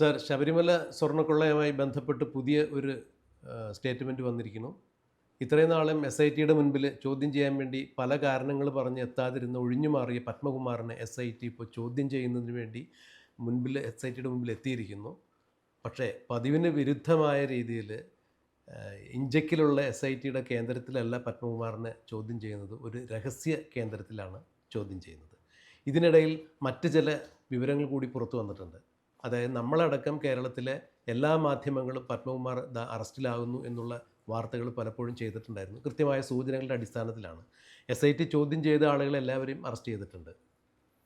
Sir Sabarimala സ്വർണക്കൊള്ളയുമായി ബന്ധപ്പെട്ട് പുതിയ ഒരു സ്റ്റേറ്റ്മെന്റ് വന്നിരിക്കുന്നു. ഇത്രയും നാളും എസ് ഐ ടിയുടെ മുൻപിൽ ചോദ്യം ചെയ്യാൻ വേണ്ടി പല കാരണങ്ങൾ പറഞ്ഞ് എത്താതിരുന്ന ഒഴിഞ്ഞു മാറിയ പത്മകുമാറിനെ എസ് ഐ ടി ഇപ്പോൾ ചോദ്യം ചെയ്യുന്നതിന് വേണ്ടി മുൻപിൽ എസ് ഐ ടിയുടെ മുമ്പിൽ എത്തിയിരിക്കുന്നു. പക്ഷേ പതിവിന് വിരുദ്ധമായ രീതിയിൽ ഇഞ്ചക്കിലുള്ള എസ് ഐ ടിയുടെ കേന്ദ്രത്തിലല്ല പത്മകുമാറിനെ ചോദ്യം ചെയ്യുന്നത്. ഒരു രഹസ്യ കേന്ദ്രത്തിലാണ് ചോദ്യം ചെയ്യുന്നത്. ഇതിനിടയിൽ മറ്റ് ചില വിവരങ്ങൾ കൂടി പുറത്തു വന്നിട്ടുണ്ട്. അതായത് നമ്മളടക്കം കേരളത്തിലെ എല്ലാ മാധ്യമങ്ങളും പത്മകുമാർ അറസ്റ്റിലാകുന്നു എന്നുള്ള വാർത്തകൾ പലപ്പോഴും ചെയ്തിട്ടുണ്ടായിരുന്നു. കൃത്യമായ സൂചനകളുടെ അടിസ്ഥാനത്തിലാണ്. എസ് ഐ ടി ചോദ്യം ചെയ്ത ആളുകളെ എല്ലാവരെയും അറസ്റ്റ് ചെയ്തിട്ടുണ്ട്.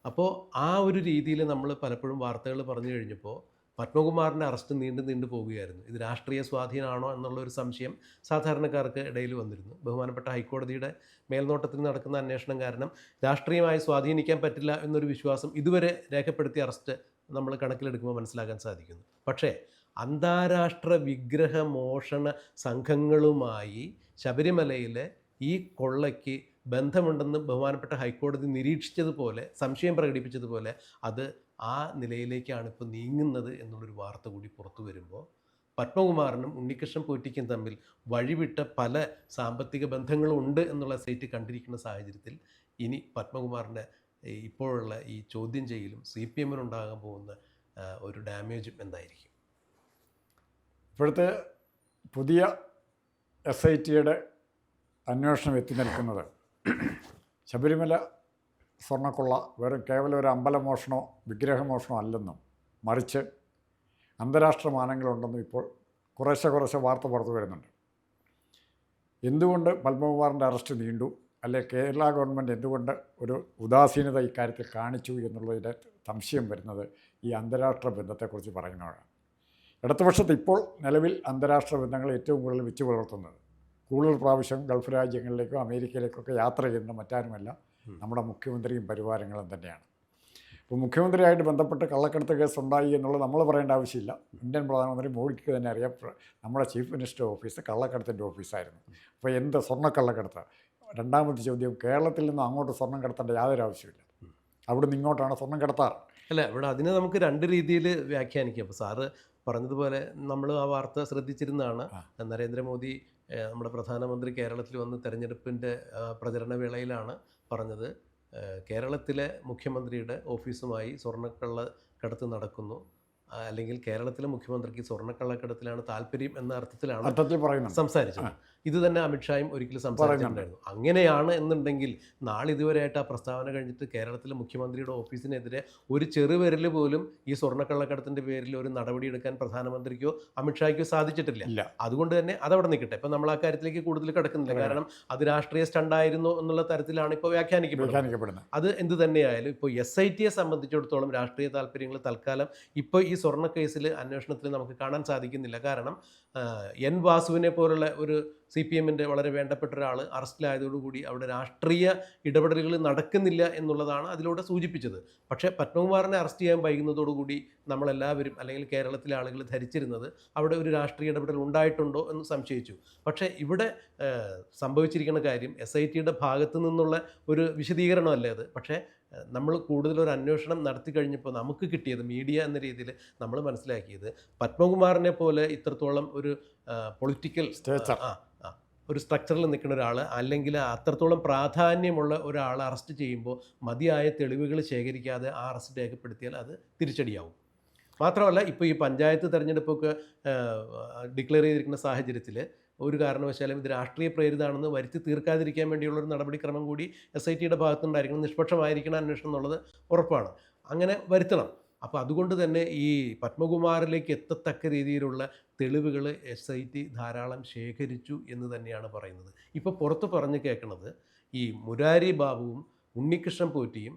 അപ്പോൾ ആ ഒരു രീതിയിൽ നമ്മൾ പലപ്പോഴും വാർത്തകൾ പറഞ്ഞു കഴിഞ്ഞപ്പോൾ പത്മകുമാറിന്റെ അറസ്റ്റ് നീണ്ടു നീണ്ടു പോവുകയായിരുന്നു ഇത് രാഷ്ട്രീയ സ്വാധീനമാണോ എന്നുള്ള ഒരു സംശയം സാധാരണക്കാർക്ക് ഇടയിൽ വന്നിരുന്നു. ബഹുമാനപ്പെട്ട ഹൈക്കോടതിയുടെ മേൽനോട്ടത്തിൽ നടക്കുന്ന അന്വേഷണം കാരണം രാഷ്ട്രീയമായി സ്വാധീനിക്കാൻ പറ്റില്ല എന്നൊരു വിശ്വാസം ഇതുവരെ രേഖപ്പെടുത്തിയ അറസ്റ്റ് നമ്മൾ കണക്കിലെടുക്കുമ്പോൾ മനസ്സിലാക്കാൻ സാധിക്കുന്നു. പക്ഷേ അന്താരാഷ്ട്ര വിഗ്രഹ മോഷണ സംഘങ്ങളുമായി ശബരിമലയിലെ ഈ കൊള്ളയ്ക്ക് ബന്ധമുണ്ടെന്ന് ബഹുമാനപ്പെട്ട ഹൈക്കോടതി നിരീക്ഷിച്ചതുപോലെ സംശയം പ്രകടിപ്പിച്ചതുപോലെ അത് ആ നിലയിലേക്കാണ് ഇപ്പോൾ നീങ്ങുന്നത് എന്നുള്ളൊരു വാർത്ത കൂടി പുറത്തു വരുമ്പോൾ പത്മകുമാറിനും ഉണ്ണികൃഷ്ണൻ പോറ്റിക്കും തമ്മിൽ വഴിവിട്ട പല സാമ്പത്തിക ബന്ധങ്ങളും ഉണ്ട് എന്നുള്ള സൈറ്റ് കണ്ടിരിക്കുന്ന സാഹചര്യത്തിൽ ഇനി പത്മകുമാറിന്റെ ഇപ്പോഴുള്ള ഈ ചോദ്യം ചെയ്യലും സി പി എമ്മിനുണ്ടാകാൻ പോകുന്ന ഒരു ഡാമേജ് എന്തായിരിക്കും? ഇപ്പോഴത്തെ പുതിയ എസ് ഐ ടിയുടെ അന്വേഷണം എത്തി നിൽക്കുന്നത് ശബരിമല സ്വർണക്കൊള്ള വെറും കേവലം ഒരു അമ്പലമോഷണോ വിഗ്രഹമോഷണോ അല്ലെന്നും മറിച്ച് അന്താരാഷ്ട്ര മാനങ്ങളുണ്ടെന്നും ഇപ്പോൾ കുറേശ്ശെ കുറേശ്ശെ വാർത്ത പുറത്തു വരുന്നുണ്ട്. എന്തുകൊണ്ട് പത്മകുമാറിന്റെ അറസ്റ്റ് നീണ്ടു? അല്ലെ കേരള ഗവൺമെന്റ് എന്തുകൊണ്ട് ഒരു ഉദാസീനത ഇക്കാര്യത്തിൽ കാണിച്ചു എന്നുള്ളതിന്റെ സംശയം വരുന്നത് ഈ അന്താരാഷ്ട്ര ബന്ധത്തെക്കുറിച്ച് പറയുന്നതാണ് ഇടതുപക്ഷത്ത് ഇപ്പോൾ നിലവിൽ അന്താരാഷ്ട്ര ബന്ധങ്ങൾ ഏറ്റവും കൂടുതൽ വെച്ച് പുലർത്തുന്നത്. കൂടുതൽ പ്രാവശ്യം ഗൾഫ് രാജ്യങ്ങളിലേക്കോ അമേരിക്കയിലേക്കൊക്കെ യാത്ര ചെയ്യുന്ന മറ്റാരുമല്ല നമ്മുടെ മുഖ്യമന്ത്രിയും പരിവാരങ്ങളും തന്നെയാണ്. ഇപ്പോൾ മുഖ്യമന്ത്രിയായിട്ട് ബന്ധപ്പെട്ട് കള്ളക്കടത്ത് കേസ് ഉണ്ടായി എന്നുള്ളത് നമ്മൾ പറയേണ്ട ആവശ്യമില്ല. ഇന്ത്യൻ പ്രധാനമന്ത്രി മോഡിക്ക് തന്നെ അറിയാം നമ്മുടെ ചീഫ് മിനിസ്റ്റർ ഓഫീസ് കള്ളക്കടത്തിന്റെ ഓഫീസായിരുന്നു. അപ്പോൾ എന്ത് സ്വർണക്കള്ളക്കടത്ത്? രണ്ടാമത്തെ ചോദ്യം കേരളത്തിൽ നിന്ന് അങ്ങോട്ട് സ്വർണം കടത്തേണ്ട യാതൊരു ആവശ്യമില്ല അവിടെ നിന്ന് ഇങ്ങോട്ടാണ് സ്വർണം കടത്താറ്. അല്ല ഇവിടെ അതിനെ നമുക്ക് രണ്ട് രീതിയിൽ വ്യാഖ്യാനിക്കാം. അപ്പോൾ സാറ് പറഞ്ഞതുപോലെ നമ്മൾ ആ വാർത്ത ശ്രദ്ധിച്ചിരുന്നതാണ്. നരേന്ദ്രമോദി നമ്മുടെ പ്രധാനമന്ത്രി കേരളത്തിൽ വന്ന് തെരഞ്ഞെടുപ്പിന്റെ പ്രചരണ വേളയിലാണ് പറഞ്ഞത്. കേരളത്തിലെ മുഖ്യമന്ത്രിയുടെ ഓഫീസുമായി സ്വർണക്കള്ള കടത്ത് നടക്കുന്നു. അല്ലെങ്കിൽ കേരളത്തിലെ മുഖ്യമന്ത്രിക്ക് സ്വർണക്കള്ളക്കടത്തിലാണ് താല്പര്യം എന്ന അർത്ഥത്തിലാണ് അർത്ഥത്തിൽ പറയുന്നത് സംസാരിച്ചത്. ഇത് തന്നെ അമിത്ഷായും ഒരിക്കലും സംസാരിച്ചിട്ടുണ്ടായിരുന്നു അങ്ങനെയാണ് എന്നുണ്ടെങ്കിൽ നാളെ ഇതുവരെയായിട്ട് ആ പ്രസ്താവന കഴിഞ്ഞിട്ട് കേരളത്തിലെ മുഖ്യമന്ത്രിയുടെ ഓഫീസിനെതിരെ ഒരു ചെറുവിരൽ പോലും ഈ സ്വർണക്കള്ളക്കടത്തിന്റെ പേരിൽ ഒരു നടപടി എടുക്കാൻ പ്രധാനമന്ത്രിക്കോ അമിത്ഷായ്ക്കോ സാധിച്ചിട്ടില്ല. അതുകൊണ്ട് തന്നെ അതവിടെ നിൽക്കട്ടെ. ഇപ്പം നമ്മൾ ആ കാര്യത്തിലേക്ക് കൂടുതൽ കിടക്കുന്നില്ല. കാരണം അത് രാഷ്ട്രീയ സ്റ്റണ്ടായിരുന്നു എന്നുള്ള തരത്തിലാണ് ഇപ്പോൾ വ്യാഖ്യാനിക്കപ്പെടുന്നത്. വ്യാഖ്യാനിക്കപ്പെടുന്നത്. അത് എന്ത് തന്നെയായാലും ഇപ്പോൾ എസ് ഐ ടിയെ സംബന്ധിച്ചിടത്തോളം രാഷ്ട്രീയ താല്പര്യങ്ങൾ തൽക്കാലം ഇപ്പോൾ ഈ സ്വർണ കേസിൽ അന്വേഷണത്തിൽ നമുക്ക് കാണാൻ സാധിക്കുന്നില്ല. കാരണം എൻ വാസുവിനെ പോലുള്ള ഒരു സി പി എമ്മിന്റെ വളരെ വേണ്ടപ്പെട്ട ഒരാൾ അറസ്റ്റിലായതോടുകൂടി അവിടെ രാഷ്ട്രീയ ഇടപെടലുകൾ നടക്കുന്നില്ല എന്നുള്ളതാണ് അതിലൂടെ സൂചിപ്പിച്ചത്. പക്ഷേ പത്മകുമാറിനെ അറസ്റ്റ് ചെയ്യാൻ വൈകുന്നതോടുകൂടി നമ്മളെല്ലാവരും അല്ലെങ്കിൽ കേരളത്തിലെ ആളുകൾ ധരിച്ചിരുന്നത് അവിടെ ഒരു രാഷ്ട്രീയ ഇടപെടൽ ഉണ്ടായിട്ടുണ്ടോ എന്ന് സംശയിച്ചു. പക്ഷേ ഇവിടെ സംഭവിച്ചിരിക്കുന്ന കാര്യം എസ് ഐ ടിയുടെ ഭാഗത്തു നിന്നുള്ള ഒരു വിശദീകരണമല്ലേ അത്? പക്ഷേ നമ്മൾ കൂടുതലൊരു അന്വേഷണം നടത്തി കഴിഞ്ഞപ്പോൾ നമുക്ക് കിട്ടിയത് മീഡിയ എന്ന രീതിയിൽ നമ്മൾ മനസ്സിലാക്കിയത് പത്മകുമാറിനെ പോലെ ഇത്രത്തോളം ഒരു പൊളിറ്റിക്കൽ ആ ഒരു സ്ട്രക്ചറിൽ നിൽക്കുന്ന ഒരാൾ അല്ലെങ്കിൽ അത്രത്തോളം പ്രാധാന്യമുള്ള ഒരാൾ അറസ്റ്റ് ചെയ്യുമ്പോൾ മതിയായ തെളിവുകൾ ശേഖരിക്കാതെ ആ അറസ്റ്റ് രേഖപ്പെടുത്തിയാൽ അത് തിരിച്ചടിയാവും. മാത്രമല്ല ഇപ്പോൾ ഈ പഞ്ചായത്ത് തെരഞ്ഞെടുപ്പൊക്കെ ഡിക്ലെയർ ചെയ്തിരിക്കുന്ന സാഹചര്യത്തിൽ ഒരു കാരണവശാലും ഇത് രാഷ്ട്രീയ പ്രേരിതാണെന്ന് വരുത്തി തീർക്കാതിരിക്കാൻ വേണ്ടിയുള്ള ഒരു നടപടിക്രമം കൂടി എസ് ഐ ടിയുടെ ഭാഗത്തുനിന്നായിരിക്കണം. നിഷ്പക്ഷമായിരിക്കണം അന്വേഷണം എന്നുള്ളത് ഉറപ്പാണ്. അങ്ങനെ വരുത്തണം. അപ്പോൾ അതുകൊണ്ട് തന്നെ ഈ പത്മകുമാറിലേക്ക് എത്തത്തക്ക രീതിയിലുള്ള തെളിവുകൾ എസ് ഐ ടി ധാരാളം ശേഖരിച്ചു എന്ന് തന്നെയാണ് പറയുന്നത്. ഇപ്പോൾ പുറത്ത് പറഞ്ഞു കേൾക്കുന്നത് ഈ മുരാരി ബാബുവും ഉണ്ണികൃഷ്ണൻ പോറ്റിയും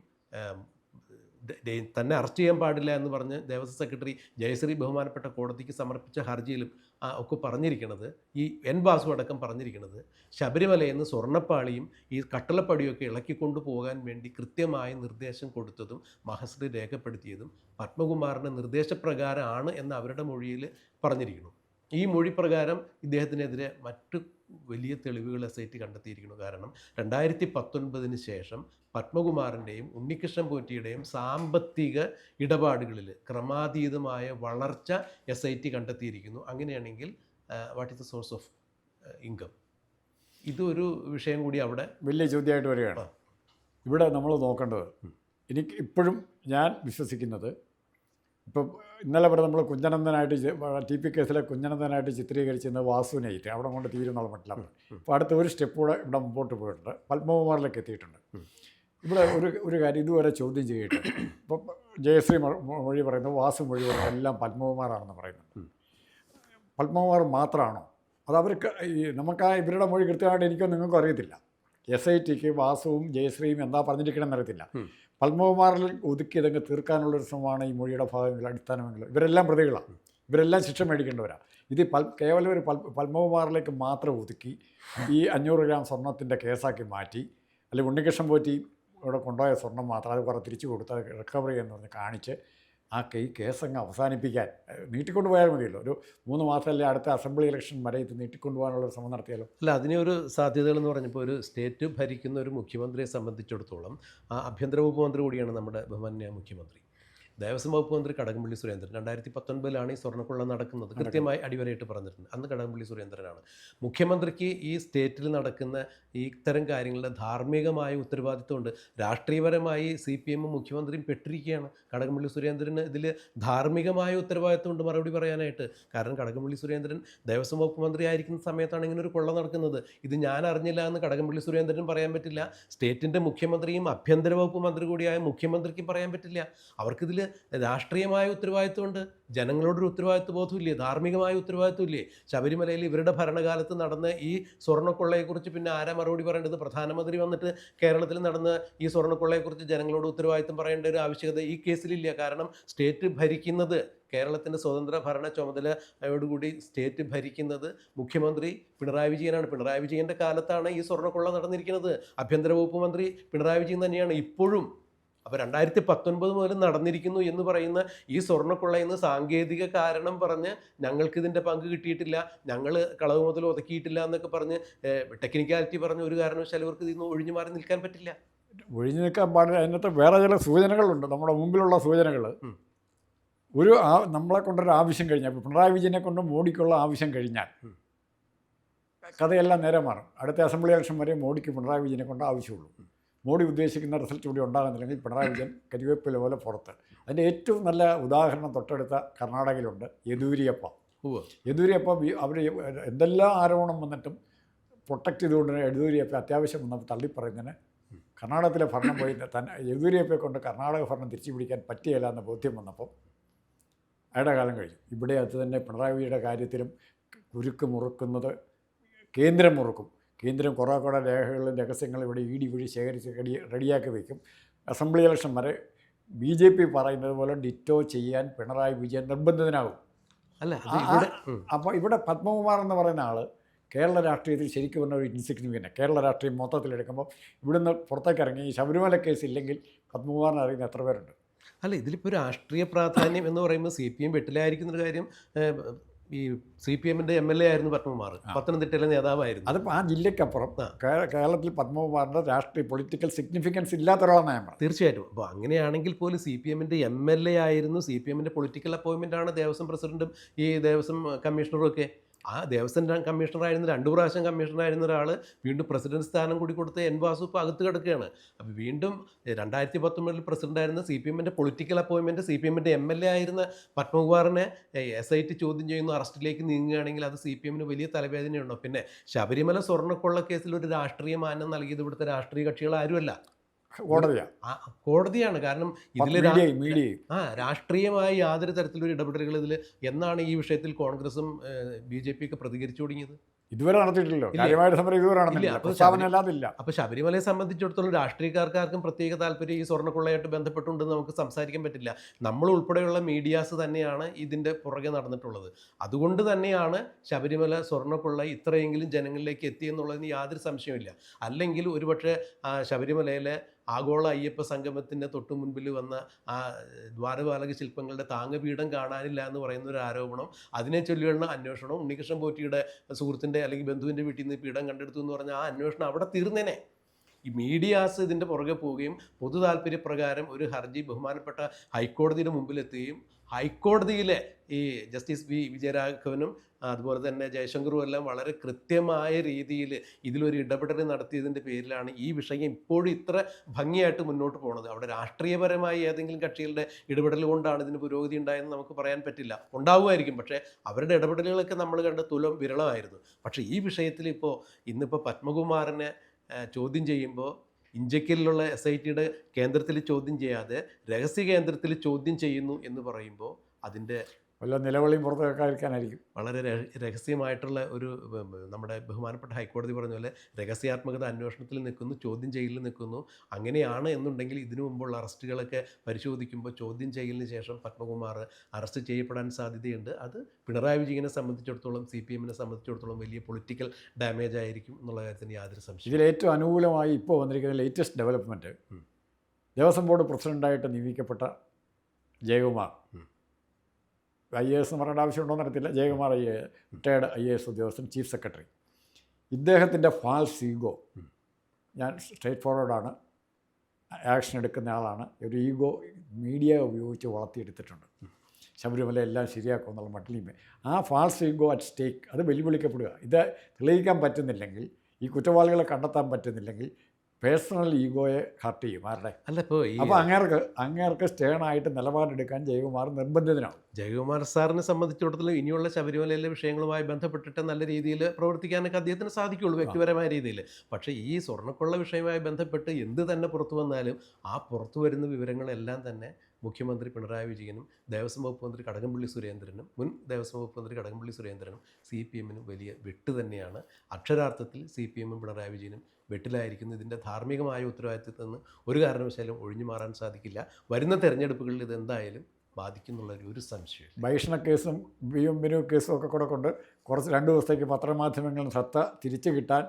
തന്നെ അറസ്റ്റ് ചെയ്യാൻ പാടില്ല എന്ന് പറഞ്ഞ് ദേവസ്വം സെക്രട്ടറി ജയശ്രീ ബഹുമാനപ്പെട്ട കോടതിക്ക് സമർപ്പിച്ച ഹർജിയിലും ഒക്കെ പറഞ്ഞിരിക്കുന്നത് ഈ എൻ ബാസു അടക്കം പറഞ്ഞിരിക്കുന്നത് ശബരിമലയിൽ നിന്ന് സ്വർണപ്പാളിയും ഈ കട്ടളപ്പടിയൊക്കെ ഇളക്കിക്കൊണ്ടു പോകാൻ വേണ്ടി കൃത്യമായ നിർദ്ദേശം കൊടുത്തതും മഹസ്രി രേഖപ്പെടുത്തിയതും പത്മകുമാറിന്റെ നിർദ്ദേശപ്രകാരമാണ് എന്ന് അവരുടെ മൊഴിയിൽ പറഞ്ഞിരിക്കുന്നു. ഈ മൊഴി പ്രകാരം ഇദ്ദേഹത്തിനെതിരെ മറ്റു വലിയ തെളിവുകൾ എസ് ഐ ടി കണ്ടെത്തിയിരിക്കുന്നു. കാരണം രണ്ടായിരത്തി പത്തൊൻപതിന് ശേഷം പത്മകുമാറിന്റെയും ഉണ്ണികൃഷ്ണൻ പോറ്റിയുടെയും സാമ്പത്തിക ഇടപാടുകളിൽ ക്രമാതീതമായ വളർച്ച എസ് ഐ ടി കണ്ടെത്തിയിരിക്കുന്നു. അങ്ങനെയാണെങ്കിൽ what is the source of income ഇതൊരു വിഷയം കൂടി അവിടെ വലിയ ചോദ്യമായിട്ട് വരികയാണ്. ഇവിടെ നമ്മൾ നോക്കേണ്ടത് എനിക്ക് ഇപ്പോഴും ഞാൻ വിശ്വസിക്കുന്നത് ഇപ്പം ഇന്നലെ വരെ നമ്മൾ കുഞ്ഞനന്ദനായിട്ട് ടി പി കേസിലെ കുഞ്ഞനന്ദനായിട്ട് ചിത്രീകരിച്ചിരുന്നത് വാസുവിനായിട്ട്. അവിടെ കൊണ്ട് തീരുന്നുള്ള മട്ടിലാണ്. അപ്പോൾ അടുത്ത ഒരു സ്റ്റെപ്പ് കൂടെ ഇവിടെ മുമ്പോട്ട് പോയിട്ടുണ്ട്. പത്മകുമാറിലേക്ക് എത്തിയിട്ടുണ്ട്. ഇവിടെ ഒരു ഒരു കാര്യം ഇതുവരെ ചോദ്യം ചെയ്തിട്ട് ഇപ്പം ജയശ്രീ മൊഴി പറയുന്നു വാസു മൊഴി പറയുന്നത് എല്ലാം പത്മകുമാറാണെന്ന് പറയുന്നുണ്ട്. പത്മകുമാർ മാത്രമാണോ? അത് അവർക്ക് ഈ നമുക്ക് ആ ഇവരുടെ മൊഴി കൃത്യമായിട്ട് എനിക്കോ നിങ്ങൾക്കും അറിയത്തില്ല. എസ് ഐ ടിക്ക് വാസുവും ജയശ്രീയും എന്താ പറഞ്ഞിരിക്കണമെന്ന് അറിയത്തില്ല. പത്മകുമാറിൽ ഒതുക്കിയതങ്ങ് തീർക്കാനുള്ളൊരു ശ്രമമാണ് ഈ മൊഴിയുടെ ഭാഗമെങ്കിൽ അടിസ്ഥാനമെങ്കിൽ. ഇവരെല്ലാം പ്രതികളാണ്. ഇവരെല്ലാം ശിക്ഷ മേടിക്കേണ്ടവരാണ്. ഇത് പൽ കേവലം ഒരു പൽ പത്മകുമാറിലേക്ക് മാത്രം ഒതുക്കി ഈ അഞ്ഞൂറ് ഗ്രാം സ്വർണത്തിന്റെ കേസാക്കി മാറ്റി അല്ലെങ്കിൽ ഉണ്ണികൃഷ്ണൻ പോറ്റി ഇവിടെ കൊണ്ടുപോയ സ്വർണം മാത്രം അത് കുറേ തിരിച്ചു കൊടുത്ത് റിക്കവറി എന്ന് പറഞ്ഞ് കാണിച്ച് ആ കൈ കേസ് അങ്ങ് അവസാനിപ്പിക്കാൻ. ഏഹ്, നീട്ടിക്കൊണ്ട് പോയാൽ മതിയല്ലോ. ഒരു മൂന്ന് മാസമല്ലേ അടുത്ത അസംബ്ലി ഇലക്ഷൻ വരെ ഇത് നീട്ടിക്കൊണ്ടു പോകാനുള്ള ഒരു ശ്രമം നടത്തിയാലോ? അല്ല അതിനെ ഒരു സാധ്യതകൾ എന്ന് പറഞ്ഞപ്പോൾ ഒരു സ്റ്റേറ്റ് ഭരിക്കുന്ന ഒരു മുഖ്യമന്ത്രിയെ സംബന്ധിച്ചിടത്തോളം ആ ആഭ്യന്തര വകുപ്പ് മന്ത്രി കൂടിയാണ് നമ്മുടെ ബഹുമാന്യ മുഖ്യമന്ത്രി. ദേവസ്വം വകുപ്പ് മന്ത്രി കടകംപള്ളി സുരേന്ദ്രൻ രണ്ടായിരത്തി പത്തൊൻപതിലാണ് ഈ സ്വർണക്കൊള്ള നടക്കുന്നത്. കൃത്യമായി അടിവരയിട്ട് പറഞ്ഞിട്ടുണ്ട്. അന്ന് കടകംപള്ളി സുരേന്ദ്രനാണ്. മുഖ്യമന്ത്രിക്ക് ഈ സ്റ്റേറ്റിൽ നടക്കുന്ന ഈ ഇത്തരം കാര്യങ്ങളുടെ ധാർമ്മികമായ ഉത്തരവാദിത്വമുണ്ട്. രാഷ്ട്രീയപരമായി സി പി എമ്മും മുഖ്യമന്ത്രിയും പെട്ടിരിക്കുകയാണ്. കടകംപള്ളി സുരേന്ദ്രന് ഇതിൽ ധാർമ്മികമായ ഉത്തരവാദിത്വമുണ്ട് മറുപടി പറയാനായിട്ട്. കാരണം കടകംപള്ളി സുരേന്ദ്രൻ ദേവസ്വം വകുപ്പ് മന്ത്രി ആയിരിക്കുന്ന സമയത്താണ് ഇങ്ങനെ ഒരു കൊള്ള നടക്കുന്നത്. ഇത് ഞാൻ അറിഞ്ഞില്ല എന്ന് കടകംപള്ളി സുരേന്ദ്രൻ പറയാൻ പറ്റില്ല. സ്റ്റേറ്റിന്റെ മുഖ്യമന്ത്രിയും ആഭ്യന്തര വകുപ്പ് മന്ത്രി കൂടിയായ മുഖ്യമന്ത്രിക്കും പറയാൻ പറ്റില്ല. അവർക്കിതിൽ രാഷ്ട്രീയമായ ഉത്തരവാദിത്വമുണ്ട്. ജനങ്ങളോടൊരു ഉത്തരവാദിത്വ ബോധമില്ലേ ധാർമ്മികമായ ഉത്തരവാദിത്വമില്ലേ? ശബരിമലയിൽ ഇവരുടെ ഭരണകാലത്ത് നടന്ന ഈ സ്വർണക്കൊള്ളയെക്കുറിച്ച് പിന്നെ ആരാ മറുപടി പറയേണ്ടത്? പ്രധാനമന്ത്രി വന്നിട്ട് കേരളത്തിൽ നടന്ന ഈ സ്വർണക്കൊള്ളയെക്കുറിച്ച് ജനങ്ങളോട് ഉത്തരവാദിത്വം പറയേണ്ട ഒരു ആവശ്യകത ഈ കേസിലില്ല. കാരണം സ്റ്റേറ്റ് ഭരിക്കുന്നത് കേരളത്തിന്റെ സ്വതന്ത്ര ഭരണ ചുമതലയോടുകൂടി സ്റ്റേറ്റ് ഭരിക്കുന്നത് മുഖ്യമന്ത്രി പിണറായി വിജയനാണ്. പിണറായി വിജയന്റെ കാലത്താണ് ഈ സ്വർണക്കൊള്ള നടന്നിരിക്കുന്നത്. ആഭ്യന്തര വകുപ്പ് മന്ത്രി പിണറായി വിജയൻ തന്നെയാണ്. ഇപ്പോഴും അപ്പോൾ രണ്ടായിരത്തി പത്തൊൻപത് മുതൽ നടന്നിരിക്കുന്നു എന്ന് പറയുന്ന ഈ സ്വർണക്കൊള്ളയിൽ എന്ന് സാങ്കേതിക കാരണം പറഞ്ഞ് ഞങ്ങൾക്കിതിന്റെ പങ്ക് കിട്ടിയിട്ടില്ല ഞങ്ങൾ കളവ് മുതൽ ഒതുക്കിയിട്ടില്ല എന്നൊക്കെ പറഞ്ഞ് ടെക്നിക്കാലിറ്റി പറഞ്ഞ് ഒരു കാരണവശാലും ഇവർക്ക് ഇതിൽ നിന്ന് ഒഴിഞ്ഞു മാറി നിൽക്കാൻ പറ്റില്ല. ഒഴിഞ്ഞു നിൽക്കാൻ പാടില്ല. അതിനകത്ത് വേറെ ചില സൂചനകളുണ്ട്. നമ്മുടെ മുമ്പിലുള്ള സൂചനകൾ ഒരു ആ നമ്മളെ കൊണ്ടൊരു ആവശ്യം കഴിഞ്ഞാൽ ഇപ്പോൾ പിണറായി വിജയനെ കൊണ്ട് മോഡിക്കുള്ള ആവശ്യം കഴിഞ്ഞാൽ. കഥയെല്ലാം നേരെ മാറും. അടുത്ത അസംബ്ലി ഇലക്ഷൻ വരെ മോഡിക്ക് പിണറായി വിജയനെ കൊണ്ട് ആവശ്യമുള്ളൂ. മോഡി ഉദ്ദേശിക്കുന്ന റിസൾട്ട് കൂടി ഉണ്ടാകുന്നില്ലെങ്കിൽ പിണറായി വിജയൻ കരിവേപ്പില പോലെ പുറത്ത്. അതിന്റെ ഏറ്റവും നല്ല ഉദാഹരണം തൊട്ടടുത്ത കർണാടകയിലുണ്ട് യദൂരിയപ്പ. യദൂരിയപ്പ യെദൂരിയപ്പ അവർ എന്തെല്ലാം ആരോപണം വന്നിട്ടും പ്രൊട്ടക്റ്റ് ചെയ്തുകൊണ്ട് യെദൂരിയപ്പ അത്യാവശ്യം വന്നപ്പോൾ തള്ളിപ്പറയുന്നതിന് കർണാടകത്തിലെ ഭരണം പോയി. തന്നെ യദൂരിയപ്പയെ കൊണ്ട് കർണാടക ഭരണം തിരിച്ചു പിടിക്കാൻ പറ്റിയില്ല എന്ന ബോധ്യം വന്നപ്പോൾ അയാളുടെ കാലം കഴിഞ്ഞു. ഇവിടെ അത് തന്നെ പിണറായി വിജയുടെ കാര്യത്തിലും കുരുക്ക് മുറുക്കുന്നത് കേന്ദ്രം മുറുക്കും. കേന്ദ്രം കുറേ കുറേ രേഖകളും രഹസ്യങ്ങളും ഇവിടെ ഇ ഡി വഴി ശേഖരിച്ച് റെഡി റെഡിയാക്കി വയ്ക്കും അസംബ്ലി ഇലക്ഷൻ വരെ ബി ജെ പി പറയുന്നത് പോലെ ഡിറ്റോ ചെയ്യാൻ പിണറായി വിജയൻ നിർബന്ധിതനാകും. അല്ല അപ്പോൾ ഇവിടെ പത്മകുമാർ എന്ന് പറയുന്ന ആൾ കേരള രാഷ്ട്രീയത്തിൽ ശരിക്കും പറഞ്ഞ ഒരു ഇൻസിഗ്നിഫിക്കന്റ് കേരള രാഷ്ട്രീയം മൊത്തത്തിലെടുക്കുമ്പോൾ ഇവിടുന്ന് പുറത്തേക്ക് ഇറങ്ങി ഈ ശബരിമല കേസ് ഇല്ലെങ്കിൽ പത്മകുമാറിനെ അറിയുന്ന എത്ര പേരുണ്ട്? അല്ല ഇതിലിപ്പോൾ രാഷ്ട്രീയ പ്രാധാന്യം എന്ന് പറയുമ്പോൾ സി പി എം വെട്ടിലായിരിക്കുന്നൊരു കാര്യം ഈ സി പി എമ്മിന്റെ എം എൽ എ ആയിരുന്നു പത്മകുമാർ. പത്തനംതിട്ടയിലെ നേതാവായിരുന്നു. അതിപ്പോൾ ആ ജില്ലയ്ക്കപ്പുറം അപ്പുറം കേരളത്തിൽ പത്മകുമാറിന്റെ രാഷ്ട്രീയ പൊളിറ്റിക്കൽ സിഗ്നിഫിക്കൻസ് ഇല്ലാത്ത ഒരാളാണ് തീർച്ചയായിട്ടും. അപ്പോൾ അങ്ങനെയാണെങ്കിൽ പോലും സി പി എമ്മിന്റെ എം എൽ എ ആയിരുന്നു. സി പി എമ്മിന്റെ പൊളിറ്റിക്കൽ അപ്പോയിൻമെന്റ് ആണ് ദേവസ്വം പ്രസിഡന്റും ഈ ദേവസ്വം കമ്മീഷണറും ഒക്കെ ആ ദേവസ്വം കമ്മീഷണറായിരുന്ന രണ്ടു പ്രാവശ്യം കമ്മീഷണറായിരുന്ന ഒരാൾ വീണ്ടും പ്രസിഡന്റ് സ്ഥാനം കൂടി കൊടുത്ത് എൻ വാസു ഇപ്പോൾ അകത്ത് കിടക്കുകയാണ്. അപ്പോൾ വീണ്ടും രണ്ടായിരത്തി പത്തൊമ്പതിൽ പ്രസിഡന്റായിരുന്ന സി പി എമ്മിന്റെ പൊളിറ്റിക്കൽ അപ്പോയിൻമെന്റ് സി പി എമ്മിന്റെ എം എൽ എ ആയിരുന്ന പത്മകുമാറിനെ എസ് ഐ ടി ചോദ്യം ചെയ്യുന്നു അറസ്റ്റിലേക്ക് നീങ്ങുകയാണെങ്കിൽ അത് സി പി എമ്മിന് വലിയ തലവേദനയുണ്ടോ? പിന്നെ ശബരിമല സ്വർണക്കൊള്ള കേസിൽ ഒരു രാഷ്ട്രീയ മാനം നൽകിയത് ഇവിടുത്തെ രാഷ്ട്രീയ കക്ഷികൾ ആരുമല്ല. കോടതിയാണ് കോടതിയാണ്. കാരണം ഇതിൽ ആ രാഷ്ട്രീയമായി യാതൊരു തരത്തിലൊരു ഇടപെടലുകൾ ഇതിൽ എന്നാണ് ഈ വിഷയത്തിൽ കോൺഗ്രസും ബി ജെ പി ഒക്കെ പ്രതികരിച്ചു തുടങ്ങിയത്? ഇതുവരെ നടത്തിയിട്ടില്ലല്ലോ. അപ്പൊ കാര്യമായിട്ട് സമരം ഇതുവരെ നടന്നില്ല അപ്പൊ ശബരിമലയെ സംബന്ധിച്ചിടത്തോളം രാഷ്ട്രീയക്കാർക്കാർക്കും പ്രത്യേക താല്പര്യം ഈ സ്വർണക്കൊള്ളയായിട്ട് ബന്ധപ്പെട്ടുണ്ടെന്ന് നമുക്ക് സംസാരിക്കാൻ പറ്റില്ല. നമ്മൾ ഉൾപ്പെടെയുള്ള മീഡിയാസ് തന്നെയാണ് ഇതിന്റെ പുറകെ നടന്നിട്ടുള്ളത്. അതുകൊണ്ട് തന്നെയാണ് ശബരിമല സ്വർണക്കൊള്ള ഇത്രയെങ്കിലും ജനങ്ങളിലേക്ക് എത്തിയെന്നുള്ളതിന് യാതൊരു സംശയമില്ല അല്ലെങ്കിൽ ഒരുപക്ഷെ ശബരിമലയിലെ ആഗോള അയ്യപ്പ സംഗമത്തിന്റെ തൊട്ടു മുൻപിൽ വന്ന ആ ദ്വാരപാലക ശില്പങ്ങളുടെ താങ്ങപീഠം കാണാനില്ല എന്ന് പറയുന്ന ഒരു ആരോപണം. അതിനെ ചൊല്ലിയുള്ള അന്വേഷണം ഉണ്ണികൃഷ്ണൻ പോറ്റിയുടെ സുഹൃത്തിന്റെ അല്ലെങ്കിൽ ബന്ധുവിന്റെ വീട്ടിൽ നിന്ന് പീഠം കണ്ടെടുത്തു എന്ന് പറഞ്ഞാൽ ആ അന്വേഷണം അവിടെ തീർന്നേനെ. ഈ മീഡിയാസ് ഇതിന്റെ പുറകെ പോവുകയും പൊതു താല്പര്യപ്രകാരം ഒരു ഹർജി ബഹുമാനപ്പെട്ട ഹൈക്കോടതിയുടെ മുമ്പിലെത്തുകയും ഹൈക്കോടതിയിലെ ഈ ജസ്റ്റിസ് വി വിജയരാഘവനും അതുപോലെ തന്നെ ജയശങ്കറും എല്ലാം വളരെ കൃത്യമായ രീതിയിൽ ഇതിലൊരു ഇടപെടൽ നടത്തിയതിന്റെ പേരിലാണ് ഈ വിഷയം ഇപ്പോഴും ഇത്ര ഭംഗിയായിട്ട് മുന്നോട്ട് പോകുന്നത് അവിടെ രാഷ്ട്രീയപരമായി ഏതെങ്കിലും കക്ഷികളുടെ ഇടപെടൽ കൊണ്ടാണ് ഇതിന് പുരോഗതി ഉണ്ടായെന്ന് നമുക്ക് പറയാൻ പറ്റില്ല. ഉണ്ടാവുമായിരിക്കും. പക്ഷേ അവരുടെ ഇടപെടലുകളൊക്കെ നമ്മൾ കണ്ട തുലം വിരളമായിരുന്നു. പക്ഷേ ഈ വിഷയത്തിൽ ഇപ്പോൾ ഇന്നിപ്പോൾ പത്മകുമാറിനെ ചോദ്യം ചെയ്യുമ്പോൾ ഇഞ്ചക്കലിലുള്ള എസ് ഐ ടിയുടെ കേന്ദ്രത്തിൽ ചോദ്യം ചെയ്യാതെ രഹസ്യ കേന്ദ്രത്തിൽ ചോദ്യം ചെയ്യുന്നു എന്ന് പറയുമ്പോൾ അതിന്റെ വല്ല നിലവിളിയും പുറത്ത് കേൾക്കാതിരിക്കാനായിരിക്കും വളരെ രഹസ്യമായിട്ടുള്ള ഒരു നമ്മുടെ ബഹുമാനപ്പെട്ട ഹൈക്കോടതി പറഞ്ഞ പോലെ രഹസ്യാത്മകത അന്വേഷണത്തിൽ നിൽക്കുന്നു ചോദ്യം ചെയ്യലിൽ നിൽക്കുന്നു. അങ്ങനെയാണ് എന്നുണ്ടെങ്കിൽ ഇതിനു മുമ്പുള്ള അറസ്റ്റുകളൊക്കെ പരിശോധിക്കുമ്പോൾ ചോദ്യം ചെയ്യലിന് ശേഷം പത്മകുമാർ അറസ്റ്റ് ചെയ്യപ്പെടാൻ സാധ്യതയുണ്ട്. അത് പിണറായി വിജയനെ സംബന്ധിച്ചിടത്തോളം സി പി എമ്മിനെ സംബന്ധിച്ചിടത്തോളം വലിയ പൊളിറ്റിക്കൽ ഡാമേജ് ആയിരിക്കും എന്നുള്ള കാര്യത്തിന് യാതൊരു സംശയം ഇതിൽ ഏറ്റവും അനുകൂലമായി ഇപ്പോൾ വന്നിരിക്കുന്ന ലേറ്റസ്റ്റ് ഡെവലപ്മെന്റ്. ദേവസ്വം ബോർഡ് പ്രസിഡന്റായിട്ട് നിയമിക്കപ്പെട്ട ജയകുമാർ. ഐ എ എസ് എന്ന് പറയേണ്ട ആവശ്യമുണ്ടോയെന്ന് അറിയത്തില്ല. Jayakumar I A retired I A S ഉദ്യോഗസ്ഥൻ ചീഫ് സെക്രട്ടറി. ഇദ്ദേഹത്തിന്റെ ഫാൾസ് ഈഗോ. ഞാൻ സ്ട്രേറ്റ് ഫോർവേഡാണ്. ആക്ഷൻ എടുക്കുന്ന ആളാണ്. ഒരു ഈഗോ മീഡിയ ഉപയോഗിച്ച് വളർത്തിയെടുത്തിട്ടുണ്ട്. ശബരിമല എല്ലാം ശരിയാക്കും എന്നുള്ള മട്ടിലിമേ ആ ഫാൾസ് ഈഗോ അറ്റ് സ്റ്റേക്ക് അത് വെല്ലുവിളിക്കപ്പെടുക. ഇത് തെളിയിക്കാൻ പറ്റുന്നില്ലെങ്കിൽ ഈ കുറ്റവാളികളെ കണ്ടെത്താൻ പറ്റുന്നില്ലെങ്കിൽ പേഴ്സണൽ ഈഗോയെ ഹർട്ട് ചെയ്യും ആരുടെ? അല്ല ഇപ്പോൾ അപ്പോൾ അങ്ങേർക്ക് അങ്ങേർക്ക് സ്റ്റേണായിട്ട് നിലപാടെടുക്കാൻ ജയകുമാർ നിർബന്ധിതനാണ്. ജയകുമാർ സാറിനെ സംബന്ധിച്ചിടത്തോളം ഇനിയുള്ള ശബരിമലയിലെ വിഷയങ്ങളുമായി ബന്ധപ്പെട്ടിട്ട് നല്ല രീതിയിൽ പ്രവർത്തിക്കാനൊക്കെ അദ്ദേഹത്തിന് സാധിക്കുള്ളൂ വ്യക്തിപരമായ രീതിയിൽ. പക്ഷേ ഈ സ്വർണക്കൊള്ള വിഷയവുമായി ബന്ധപ്പെട്ട് എന്ത് തന്നെ പുറത്തു വന്നാലും ആ പുറത്തു വരുന്ന വിവരങ്ങളെല്ലാം തന്നെ മുഖ്യമന്ത്രി പിണറായി വിജയനും ദേവസ്വം വകുപ്പ് മന്ത്രി കടകംപള്ളി സുരേന്ദ്രനും മുൻ ദേവസ്വം വകുപ്പ് മന്ത്രി കടകംപള്ളി സുരേന്ദ്രനും സി പി എമ്മിനും വലിയ വെട്ട് തന്നെയാണ്. അക്ഷരാർത്ഥത്തിൽ സി പി എമ്മും പിണറായി വിജയനും വെട്ടിലായിരിക്കുന്നു. ഇതിന്റെ ധാർമ്മികമായ ഉത്തരവാദിത്തത്തിൽ നിന്ന് ഒരു കാരണവശാലും ഒഴിഞ്ഞു മാറാൻ സാധിക്കില്ല. വരുന്ന തെരഞ്ഞെടുപ്പുകളിൽ ഇത് എന്തായാലും ബാധിക്കുന്നുള്ള ഒരു സംശയം ഭീഷണ കേസും ബിയും ബിനു കേസും ഒക്കെ കൂടെ കൊണ്ട് കുറച്ച് രണ്ട് ദിവസത്തേക്ക് പത്രമാധ്യമങ്ങളും ശ്രദ്ധ തിരിച്ചു കിട്ടാൻ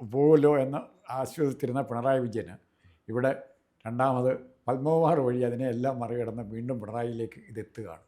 പോകുമല്ലോ എന്ന് ആശ്വസിച്ചിരുന്ന പിണറായി വിജയന് ഇവിടെ രണ്ടാമത് പത്മകുമാർ വഴി അതിനെ എല്ലാം മറികടന്ന് വീണ്ടും പിണറായിയിലേക്ക് ഇതെത്തുകയാണ്.